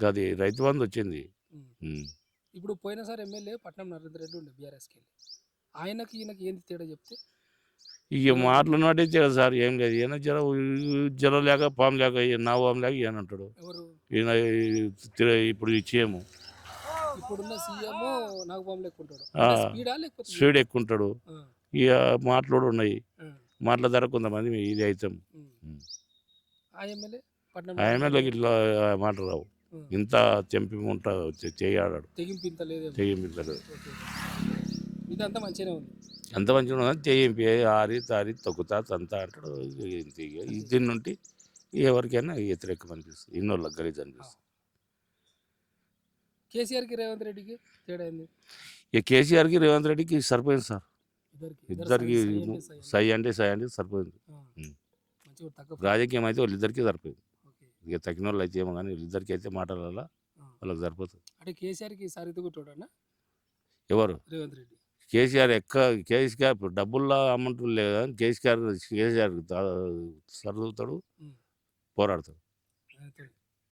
గది రైతు బంధు వచ్చింది. ఇప్పుడు పోయినసారి ఎమ్మెల్యే పట్నం నరేంద్ర రెడ్డి ఉండే బీఆర్ఎస్కి ఆయనకి ఈయనకి ఏంది తేడా చెప్తే? ఇక మాటలు నాటించే కదా సార్ ఏం లేదు. ఈయన జర జర లేక పాము లేక నా పాము లేక ఈయన అంటాడు. ఈయన ఇప్పుడు ఇచ్చేయము. స్పీడా ఎక్కువ ఉంటాడు. ఇక మాటలు కూడా ఉన్నాయి. మాటల ధర కొంతమంది ఇది అవుతాం. ఎమ్మెల్యే? ఇట్లా మాట రావు. ఇంత తెంపి ఉంటా చేయాడాడు. ఇదంతా మంచిగానే ఉంది. ఎంత మంచిగా ఉన్నది తెగింపి ఆరి తారి తొక్కుతా తంతా అంటాడు దీని నుండి ఎవరికైనా వ్యతిరేకం అనిపిస్తుంది ఇన్నోళ్ళకి గలీజ్ అనిపిస్తుంది. కేసీఆర్కి రేవంత్ రెడ్డికి తేడా ఏంది? ఇక కేసీఆర్కి రేవంత్ రెడ్డికి సరిపోయింది సార్. ఇద్దరికి. సై- అంటే సై. అంటే సరిపోయింది. రాజకీయం అయితే వాళ్ళిద్దరికీ సరిపోయింది. ఇక తగిన వాళ్ళు అయితే ఏమో కానీ వీళ్ళిద్దరికి అయితే మాటల ఆ. వాళ్ళకి సరిపోతుంది అంటే కేసీఆర్కి సరిదిగుతాడన్నా ఎవరు రేవంత్ రెడ్డి కేసీఆర్ ఎక్క కేసీఆర్ ఇప్పుడు డబ్బుల్లో అమౌంట్ లేదు కానీ కేసీఆర్ కేసీఆర్ సర్దుతాడు. పోరాడతాడు.